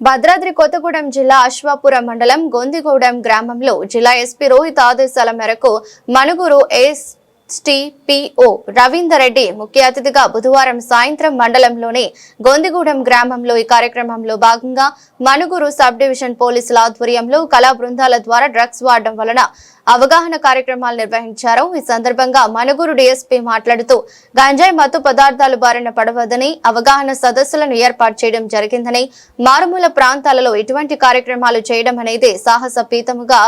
భద్రాద్రి కొత్తగూడెం జిల్లా అశ్వాపురం మండలం గొందిగూడెం గ్రామంలో జిల్లా ఎస్పీ రోహిత్ ఆదేశాల మేరకు మనుగురు ఎస్టీపీఓ రవీందర్ రెడ్డి ముఖ్య అతిథిగా బుధవారం సాయంత్రం మండలంలోని గొందిగూడెం గ్రామంలో ఈ కార్యక్రమంలో భాగంగా మనుగురు సబ్ డివిజన్ పోలీసుల ఆధ్వర్యంలో కళా బృందాల ద్వారా డ్రగ్స్ వాడడం వలన అవగాహన కార్యక్రమాలు నిర్వహించారు. ఈ సందర్భంగా మనుగురు డీఎస్పీ మాట్లాడుతూ గంజాయి మత్తు పదార్థాలు బారిన పడవద్దని అవగాహన సదస్సులను ఏర్పాటు చేయడం జరిగిందని మారుమూల ప్రాంతాలలో ఇటువంటి కార్యక్రమాలు చేయడం అనేది సాహసపీతముగా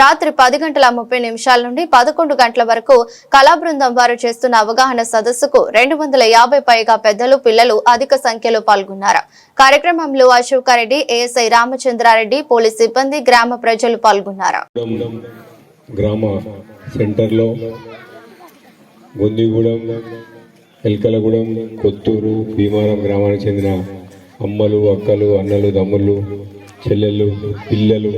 రాత్రి పది గంటల ముప్పై నిమిషాల నుండి పదకొండు గంటల వరకు కళా బృందం వారు చేస్తున్న అవగాహన సదస్సుకు రెండు వందల యాభై పైగా పెద్దలు పిల్లలు అధిక సంఖ్యలో పాల్గొన్నారు. కార్యక్రమంలో అశోకారెడ్డి ఏఎస్ఐ రామచంద్రారెడ్డి పోలీస్ సిబ్బంది గ్రామ ప్రజలు పాల్గొన్నారు. గ్రామ సెంటర్లో గొందిగూడెం ఎల్కలగూడెం కొత్తూరు భీమారం గ్రామానికి చెందిన అమ్మలు అక్కలు అన్నలు తమ్ముళ్ళు చెల్లెళ్ళు పిల్లలు.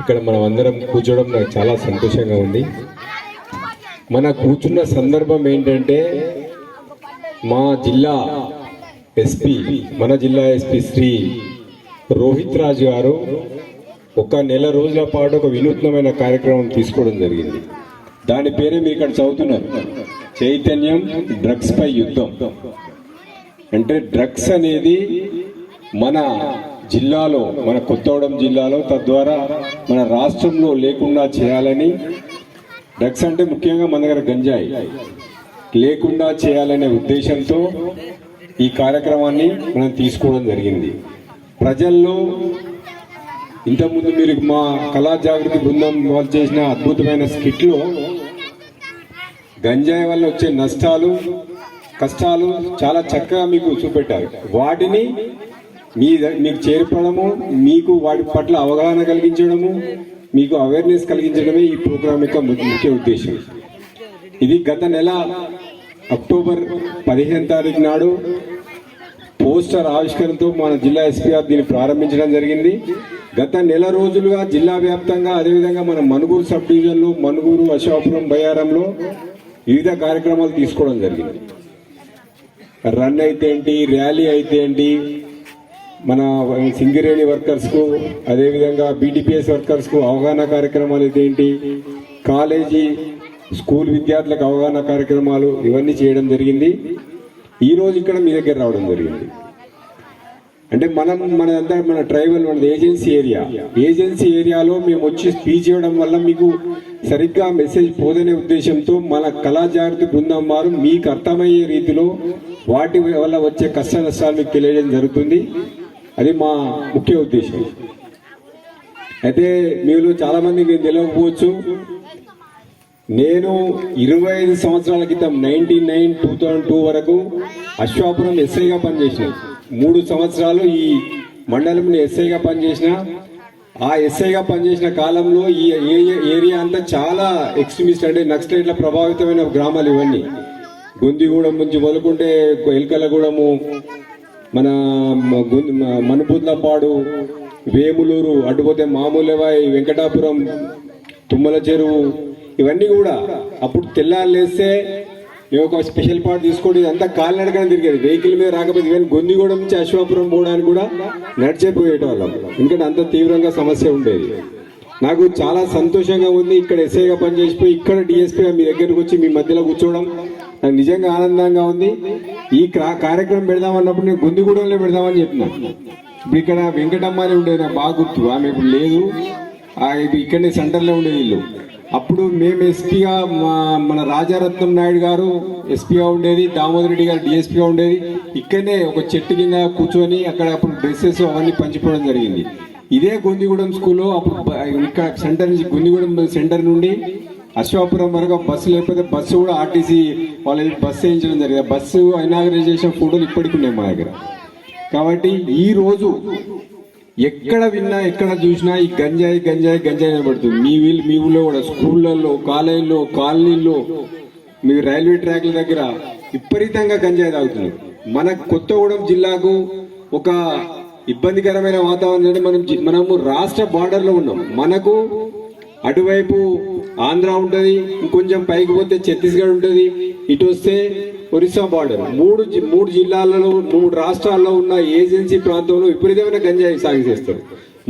ఇక్కడ మనం అందరం కూర్చోవడం నాకు చాలా సంతోషంగా ఉంది. మన కూర్చున్న సందర్భం ఏంటంటే మా జిల్లా ఎస్పీ మన జిల్లా ఎస్పీ శ్రీ రోహిత్ రాజు గారు ఒక నెల రోజుల పాటు ఒక వినూత్నమైన కార్యక్రమం తీసుకోవడం జరిగింది. దాని పేరే మీరు ఇక్కడ చదువుతున్నారు. చైతన్యం డ్రగ్స్ పై యుద్ధం. అంటే డ్రగ్స్ అనేది మన జిల్లాలో మన కొత్తగూడెం జిల్లాలో తద్వారా మన రాష్ట్రంలో లేకుండా చేయాలని డ్రగ్స్ అంటే ముఖ్యంగా మన దగ్గర గంజాయి. లేకుండా చేయాలనే ఉద్దేశంతో ఈ కార్యక్రమాన్ని మనం తీసుకోవడం జరిగింది. ప్రజల్లో ఇంతకుముందు మీరు మా కళా జాగృతి బృందం వాళ్ళు చేసిన అద్భుతమైన స్కిట్లో. గంజాయి వల్ల వచ్చే నష్టాలు కష్టాలు చాలా చక్కగా మీకు చూపెట్టారు. వాటిని మీ మీకు చేర్పడము మీకు వాటి పట్ల అవగాహన కలిగించడము మీకు అవేర్నెస్ కలిగించడమే ఈ ప్రోగ్రాం యొక్క ముఖ్య ఉద్దేశం. ఇది గత నెల అక్టోబర్ పదిహేను తారీఖు నాడు పోస్టర్ ఆవిష్కరణతో మన జిల్లా ఎస్పీఆర్ దీన్ని ప్రారంభించడం జరిగింది. గత నెల రోజులుగా జిల్లా వ్యాప్తంగా అదేవిధంగా మన మనుగూరు సబ్ డివిజన్లో మనుగురు అశోపురం బయారంలో వివిధ కార్యక్రమాలు తీసుకోవడం జరిగింది. రన్ అయితే ఏంటి ర్యాలీ అయితే ఏంటి మన సింగిరేణి వర్కర్స్కు అదేవిధంగా బీటీపీఎస్ వర్కర్స్కు అవగాహన కార్యక్రమాలు అయితే ఏంటి కాలేజీ స్కూల్ విద్యార్థులకు అవగాహన కార్యక్రమాలు ఇవన్నీ చేయడం జరిగింది. ఈరోజు ఇక్కడ మీ దగ్గర రావడం జరిగింది. అంటే మనం మనదంతా మన ట్రైబల్ మనది ఏజెన్సీ ఏరియా. ఏజెన్సీ ఏరియాలో మేము వచ్చి స్పీచ్ ఇవ్వడం వల్ల మీకు సరిగ్గా మెసేజ్ పోదనే ఉద్దేశంతో మన కళా జాగ్రత్త బృందం వారు మీకు అర్థమయ్యే రీతిలో వాటి వల్ల వచ్చే కష్ట నష్టాలు మీకు తెలియడం జరుగుతుంది. అది మా ముఖ్య ఉద్దేశం. అయితే మీరు చాలామంది నేను తెలియకపోవచ్చు నేను ఇరవై ఐదు సంవత్సరాల క్రితం ninety nine two thousand two వరకు అశ్వాపురం ఎస్ఐగా పనిచేసిన. మూడు సంవత్సరాలు ఈ మండలంలో ఎస్ఐగా పనిచేసిన. ఆ ఎస్ఐగా పనిచేసిన కాలంలో ఈ ఏరియా అంతా చాలా ఎక్స్ట్రీమిస్ట్ అంటే నక్సలైట్ల ప్రభావితమైన గ్రామాలు ఇవన్నీ. గొందిగూడెం నుంచి వదులుకుంటే ఎల్కలగూడెము మన మనుపుద్లపాడు వేములూరు అటుపోతే మామూలవాయి వెంకటాపురం తుమ్మల చెరువు ఇవన్నీ కూడా అప్పుడు తెల్లారులేస్తే మేము ఒక స్పెషల్ పార్ట్ తీసుకోండి. ఇదంతా కాలినడకనే తిరిగేది. వెహికల్ మీద రాకపోతే ఈవెన్ గొందిగూడెం నుంచి అశ్వాపురం పోవడానికి కూడా నడిచేపోయేటవాళ్ళం ఎందుకంటే అంత తీవ్రంగా సమస్య ఉండేది. నాకు చాలా సంతోషంగా ఉంది. ఇక్కడ ఎస్ఐగా పనిచేసిపోయి ఇక్కడ డిఎస్పీగా మీ దగ్గరకు వచ్చి మీ మధ్యలో కూర్చోవడం నాకు నిజంగా ఆనందంగా ఉంది. ఈ క్రా- కార్యక్రమం పెడదామన్నప్పుడు నేను గొందిగూడెంలో పెడదామని చెప్పిన. ఇప్పుడు ఇక్కడ వెంకటమ్మ అని ఉండేది నాకు బాగా గుర్తు. ఆమె ఇప్పుడు లేదు. ఇప్పుడు ఇక్కడనే సెంటర్లో ఉండేది ఇల్లు. అప్పుడు మేము ఎస్పీగా మా మన రాజారత్నం నాయుడు గారు ఎస్పీగా ఉండేది దామోదర్ రెడ్డి గారు డిఎస్పీగా ఉండేది. ఇక్కడనే ఒక చెట్టు కింద కూర్చొని అక్కడ అప్పుడు డ్రెస్సెస్ అవన్నీ పంచిపోవడం జరిగింది. ఇదే గొందిగూడెం స్కూల్లో అప్పుడు ఇక్కడ సెంటర్ నుంచి గొందిగూడెం సెంటర్ నుండి అశ్వాపురం వరకు బస్సు లేకపోతే బస్సు కూడా ఆర్టీసీ వాళ్ళకి బస్సు వేయించడం జరిగింది. బస్సు ఇనాగరైజేషన్ ఫోటోలు ఇప్పటికి ఉన్నాయి మా దగ్గర. కాబట్టి ఈరోజు ఎక్కడ విన్నా ఎక్కడ చూసినా ఈ గంజాయి గంజాయి గంజాయి పడుతుంది మీ వీళ్ళు మీ ఊళ్ళో కూడా స్కూళ్ళల్లో కాలేజీల్లో కాలనీల్లో మీ రైల్వే ట్రాక్ల దగ్గర విపరీతంగా గంజాయి తాగుతున్నారు. మన కొత్తగూడెం జిల్లాకు ఒక ఇబ్బందికరమైన వాతావరణం అంటే మనం మనము రాష్ట్ర బార్డర్లో ఉన్నాం. మనకు అటువైపు ఆంధ్ర ఉంటుంది ఇంకొంచెం పైకి పోతే ఛత్తీస్గఢ్ ఉంటుంది ఇటు వస్తే ఒరిస్సా బార్డర్ మూడు జి- మూడు జిల్లాలలో మూడు రాష్ట్రాల్లో ఉన్న ఏజెన్సీ ప్రాంతంలో విపరీతమైన గంజాయి సాగు చేస్తారు.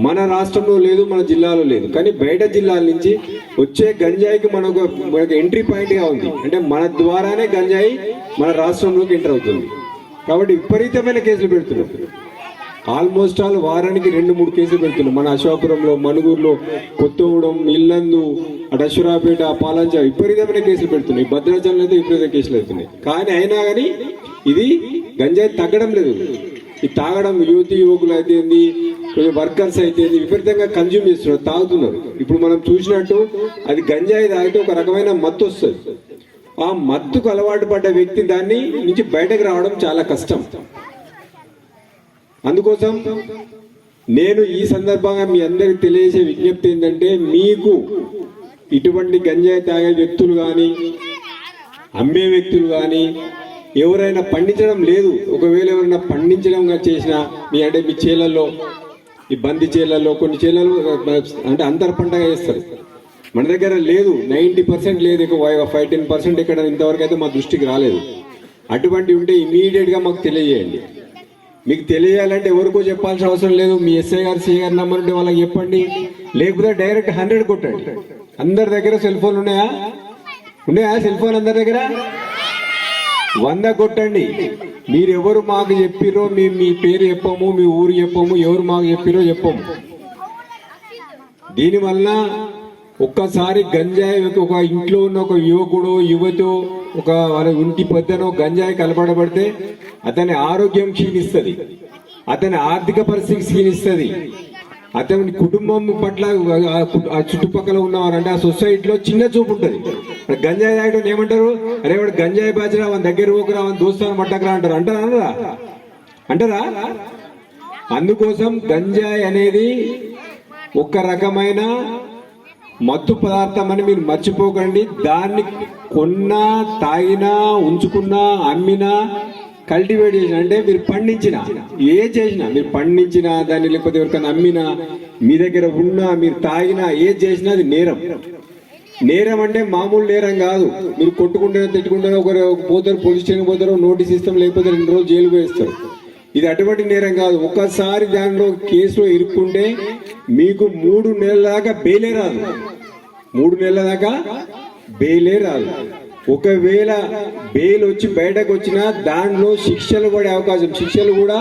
మన రాష్ట్రంలో లేదు మన జిల్లాలో లేదు. కానీ బయట జిల్లాల నుంచి వచ్చే గంజాయికి మనకు మనకు ఎంట్రీ పాయింట్గా ఉంది. అంటే మన ద్వారానే గంజాయి మన రాష్ట్రంలోకి ఎంటర్ అవుతుంది. కాబట్టి విపరీతమైన కేసులు పెడుతున్నారు. ఆల్మోస్ట్ ఆల్ వారానికి రెండు మూడు కేసులు పెడుతున్నాం. మన అశోకపురంలో మనుగూరులో కొత్తగూడెం ఇల్లందు అటు అశ్వరాపేట పాలంచ విపరీతమైన కేసులు పెడుతున్నాయి. భద్రాచలం అయితే విపరీత కేసులు అవుతున్నాయి కానీ అయినా కానీ ఇది గంజాయి తగ్గడం లేదు. ఈ తాగడం యువతి యువకులు అయితే కొంచెం వర్కర్స్ అయితే విపరీతంగా కన్జ్యూమ్ చేస్తున్నారు తాగుతున్నారు. ఇప్పుడు మనం చూసినట్టు అది గంజాయి తాగితే ఒక రకమైన మత్తు వస్తుంది. ఆ మత్తుకు అలవాటు పడ్డ వ్యక్తి దాన్ని నుంచి బయటకు రావడం చాలా కష్టం. అందుకోసం నేను ఈ సందర్భంగా మీ అందరికి తెలియజేసే విజ్ఞప్తి ఏంటంటే మీకు ఇటువంటి గంజాయి తాగే వ్యక్తులు కానీ అమ్మే వ్యక్తులు కానీ ఎవరైనా పండించడం లేదు. ఒకవేళ ఎవరైనా పండించడం చేసినా మీ అంటే మీ చేలల్లో ఈ బంది చేలల్లో కొన్ని చేలల్లో అంటే అంతర పంటగా వేస్తారు మన దగ్గర లేదు. నైంటీ పర్సెంట్ లేదు. ఇక ఫైవ్ టెన్ పర్సెంట్ ఇక్కడ ఇంతవరకు అయితే మా దృష్టికి రాలేదు. అటువంటి ఉంటే ఇమీడియట్గా మాకు తెలియజేయండి. మీకు తెలియాలంటే ఎవరికో చెప్పాల్సిన అవసరం లేదు. మీ ఎస్ఐ గారు సిఐ గారి నంబర్ ఉంటే వాళ్ళకి చెప్పండి. లేకపోతే డైరెక్ట్ హండ్రెడ్ కొట్టండి. అందరి దగ్గర సెల్ ఫోన్ ఉన్నాయా? ఉన్నాయా సెల్ ఫోన్ అందరి దగ్గర? వంద కొట్టండి. మీరు ఎవరు మాకు చెప్పిరో మీ మీ పేరు చెప్పము మీ ఊరు చెప్పము ఎవరు మాకు చెప్పిరో చెప్పము. దీనివల్ల ఒక్కసారి గంజాయి ఒక ఇంట్లో ఉన్న ఒక యువకుడు యువతో ఒక వాళ్ళ ఇంటి పొద్దున గంజాయి కలపడబడితే అతని ఆరోగ్యం క్షీణిస్తుంది. అతని ఆర్థిక పరిస్థితి క్షీణిస్తుంది. అతని కుటుంబం పట్ల ఆ చుట్టుపక్కల ఉన్నవారంటే ఆ సొసైటీలో చిన్న చూపు ఉంటుంది గంజాయి తాగడం ఏమంటారు? అరే వాడు గంజాయి బాజరా వాళ్ళ దగ్గర పోకురా వాళ్ళ దోస్తాను పట్టకరా అంటారు. అంటారా అనరా అంటారా? అందుకోసం గంజాయి అనేది ఒక రకమైన మత్తు పదార్థం అని మీరు మర్చిపోకండి. దాన్ని కొన్నా తాగినా ఉంచుకున్నా అమ్మినా కల్టివేట్ చేసిన అంటే మీరు పండించిన ఏ చేసినా మీరు పండించిన దాన్ని లేకపోతే ఎవరికైనా అమ్మినా మీ దగ్గర ఉన్నా మీరు తాగినా ఏ చేసినా అది నేరం. నేరం అంటే మామూలు నేరం కాదు. మీరు కొట్టుకుంటేనే తిట్టుకుంటేనే ఒకరు పోతారు పోలీస్ స్టేషన్ పోతారు నోటీస్ ఇస్తాం లేకపోతే రెండు రోజులు జైలుకు వేస్తారు. ఇది అటువంటి నేరం కాదు. ఒక్కసారి దానిలో కేసులో ఇరుక్కుంటే మీకు మూడు నెలల దాకా బెయిలే రాదు. మూడు నెలల దాకా బెయిలే రాదు. ఒకవేళ బెయిల్ వచ్చి బయటకు వచ్చినా దాంట్లో శిక్షలు పడే అవకాశం శిక్షలు కూడా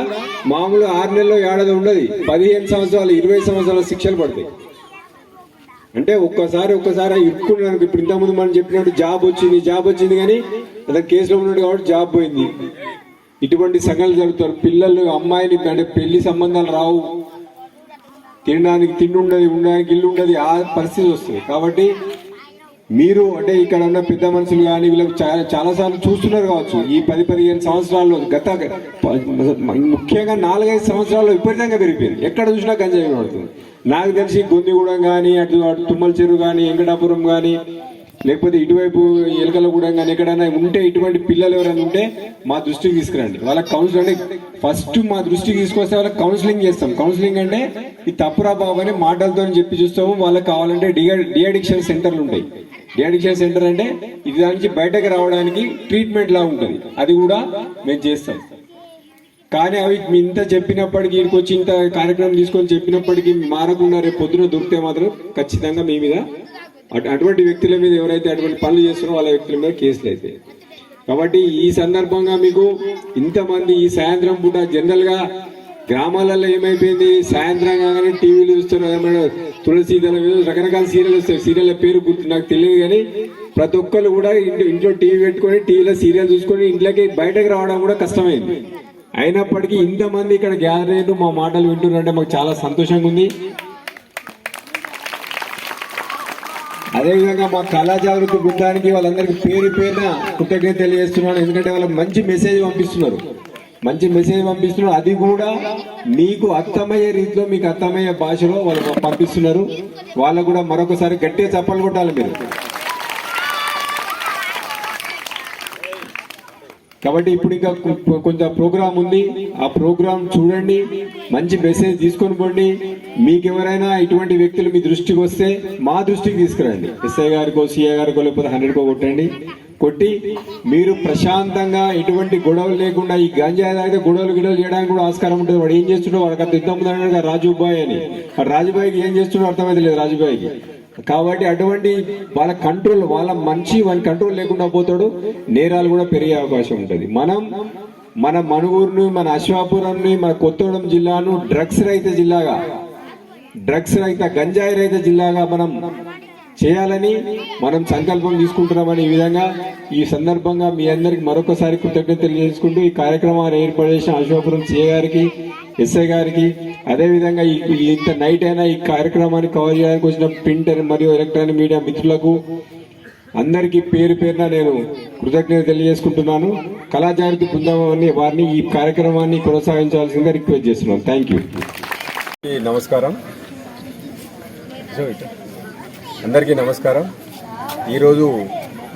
మామూలు ఆరు నెలల్లో ఏడాది ఉండదు. పదిహేను సంవత్సరాలు ఇరవై సంవత్సరాల శిక్షలు పడతాయి. అంటే ఒక్కసారి ఒక్కసారి ఇరుక్కున్నాను ఇప్పుడు ఇంతకుముందు మనం చెప్పినట్టు జాబ్ వచ్చింది జాబ్ వచ్చింది కానీ అతను కేసులో ఉన్నాడు కాబట్టి జాబ్ పోయింది. ఇటువంటి సంఘటనలు జరుగుతారు. పిల్లలు అమ్మాయిని అంటే పెళ్ళి సంబంధాలు రావు. తినడానికి తిండి ఉండదు ఉండడానికి ఇల్లు ఉండదు ఆ పరిస్థితి వస్తుంది. కాబట్టి మీరు అంటే ఇక్కడ ఉన్న పెద్ద మనుషులు కానీ వీళ్ళకి చాలా చాలాసార్లు చూస్తున్నారు కావచ్చు. ఈ పది పదిహేను సంవత్సరాల్లో గత ముఖ్యంగా నాలుగైదు సంవత్సరాల్లో విపరీతంగా పెరిగిపోయింది. ఎక్కడ చూసినా గంజాయి పడుతుంది నాకు తెలిసి గొందిగూడెం కానీ అటు అటు తుమ్మల చెరువు కానీ వెంకటాపురం కానీ లేకపోతే ఇటువైపు ఎలకలగూడెం కానీ ఎక్కడైనా ఉంటే ఇటువంటి పిల్లలు ఎవరైనా ఉంటే మా దృష్టికి తీసుకురండి. వాళ్ళకి కౌన్సిల్ అంటే ఫస్ట్ మా దృష్టికి తీసుకొస్తే వాళ్ళకి కౌన్సిలింగ్ చేస్తాం. కౌన్సిలింగ్ అంటే ఈ తప్పురా బాబు అని మాటలతో చెప్పి చూస్తాము. వాళ్ళకి కావాలంటే డిఎడక్షన్ సెంటర్లు ఉంటాయి. డిఅడిక్షన్ సెంటర్ అంటే ఇది దానికి బయటకు రావడానికి ట్రీట్మెంట్ లా ఉంటుంది. అది కూడా మేము చేస్తాం. కానీ అవి ఇంత చెప్పినప్పటికీ ఇక్కడికి వచ్చి ఇంత కార్యక్రమం తీసుకొని చెప్పినప్పటికీ మారకుండా రేపు పొద్దున దొరికితే మాత్రం ఖచ్చితంగా మీ మీద అటువంటి వ్యక్తుల మీద ఎవరైతే అటువంటి పనులు చేస్తున్నారో వాళ్ళ వ్యక్తుల మీద కేసులు అయితే. కాబట్టి ఈ సందర్భంగా మీకు ఇంతమంది ఈ సాయంత్రం పూట జనరల్గా గ్రామాలలో ఏమైపోయింది? సాయంత్రం కాగానే టీవీలు చూస్తున్నారు. ఏమైనా తులసి రకరకాల సీరియల్ వస్తాయి. సీరియల్ పేరు గుర్తు నాకు తెలియదు కానీ ప్రతి ఒక్కరు కూడా ఇంట్లో ఇంట్లో టీవీ పెట్టుకొని టీవీలో సీరియల్ చూసుకొని ఇంట్లోకి బయటకు రావడం కూడా కష్టమైంది. అయినప్పటికీ ఇంతమంది ఇక్కడ గ్యాదర్ అయ్యారు. మా మాటలు వింటున్నారంటే మాకు చాలా సంతోషంగా ఉంది. అదేవిధంగా మా కళా జాగృతి బృందానికి వాళ్ళందరికీ పేరు పేరున కృతజ్ఞత తెలియజేస్తున్నాను. ఎందుకంటే వాళ్ళకి మంచి మెసేజ్ పంపిస్తున్నారు. మంచి మెసేజ్ పంపిస్తున్నారు. అది కూడా మీకు అర్థమయ్యే రీతిలో మీకు అర్థమయ్యే భాషలో వాళ్ళు పంపిస్తున్నారు. వాళ్ళకు కూడా మరొకసారి గట్టిగా చప్పలు కొట్టాలి మీరు. కాబట్టి ఇప్పుడు ఇంకా కొంత ప్రోగ్రామ్ ఉంది. ఆ ప్రోగ్రామ్ చూడండి. మంచి మెసేజ్ తీసుకొని పోండి. మీకు ఎవరైనా ఇటువంటి వ్యక్తులు మీ దృష్టికి వస్తే మా దృష్టికి తీసుకురండి. ఎస్ఐ గారికో సిఐ గారికో లేకపోతే హండ్రెడ్కో కొట్టండి. కొట్టి మీరు ప్రశాంతంగా ఎటువంటి గొడవలు లేకుండా ఈ గంజాయి తాగితే గొడవలు గిడవలు చేయడానికి కూడా ఆస్కారం ఉంటుంది వాడు ఏం చేస్తున్నాడు వాడికి అంత యుద్ధం రాజుబాయ్ అని. రాజుబాయికి ఏం చేస్తున్నాడో అర్థమైతే లేదు రాజుబాయికి. కాబట్టి అటువంటి వాళ్ళ కంట్రోల్ వాళ్ళ మంచి వాళ్ళ కంట్రోల్ లేకుండా పోతాడు. నేరాలు కూడా పెరిగే అవకాశం ఉంటుంది. మనం మన మనుగూరుని మన అశ్వాపురాన్ని మన కొత్తగూడెం జిల్లాను డ్రగ్స్ రహిత జిల్లాగా డ్రగ్స్ రహిత గంజాయి రహిత జిల్లాగా మనం చేయాలని మనం సంకల్పం తీసుకుంటున్నామని ఈ విధంగా ఈ సందర్భంగా మీ అందరికి మరొకసారి కృతజ్ఞత తెలియజేసుకుంటూ ఈ కార్యక్రమాన్ని ఏర్పాటు చేసిన అశోకపురం సిఏ గారికి ఎస్ఐ గారికి అదేవిధంగా ఈ ఇంత నైట్ అయినా ఈ కార్యక్రమాన్ని కవర్ చేయడానికి వచ్చిన ప్రింట్ మరియు ఎలక్ట్రానిక్ మీడియా మిత్రులకు అందరికీ పేరు పేరున నేను కృతజ్ఞత తెలియజేసుకుంటున్నాను. కళాజాగృతి బృందాన్ని వారిని ఈ కార్యక్రమాన్ని కొనసాగించాల్సిందిగా రిక్వెస్ట్ చేస్తున్నాను. Thank you. నమస్కారం. అందరికీ నమస్కారం. ఈరోజు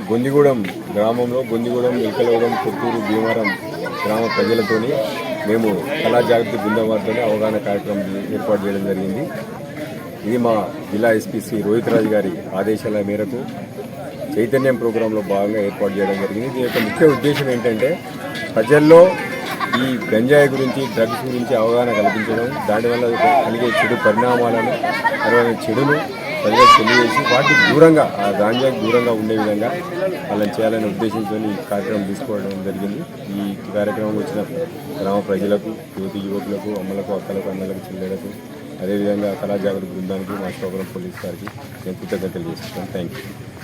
గొందిగూడెం గ్రామంలో గొందిగూడెం ఇల్కలగూడెం పుత్తూరు భీమవరం గ్రామ ప్రజలతోని మేము కళా జాగృతి బృందం వారితో అవగాహన కార్యక్రమం ఏర్పాటు చేయడం జరిగింది. ఇది మా జిల్లా ఎస్పీ శ్రీ రోహిత్ రాజు గారి ఆదేశాల మేరకు చైతన్యం ప్రోగ్రాంలో భాగంగా ఏర్పాటు చేయడం జరిగింది. దీని యొక్క ముఖ్య ఉద్దేశం ఏంటంటే ప్రజల్లో ఈ గంజాయి గురించి డ్రగ్స్ గురించి అవగాహన కల్పించడం దానివల్ల కలిగే చెడు పరిణామాలను తర్వాత చెడును ప్రజలకు తెలియజేసి వాటికి దూరంగా ఆ గాంజాకి దూరంగా ఉండే విధంగా వాళ్ళని చేయాలనే ఉద్దేశంతో ఈ కార్యక్రమం తీసుకోవడం జరిగింది. ఈ కార్యక్రమం వచ్చిన గ్రామ ప్రజలకు యువతి యువకులకు అమ్మలకు అక్కలకు అన్నలకు చెల్లెలకు అదేవిధంగా కళాజాగృతి బృందానికి మా శోభరం పోలీస్ గారికి నేను కృతజ్ఞతలు తెలియజేస్తున్నాను థ్యాంక్ యూ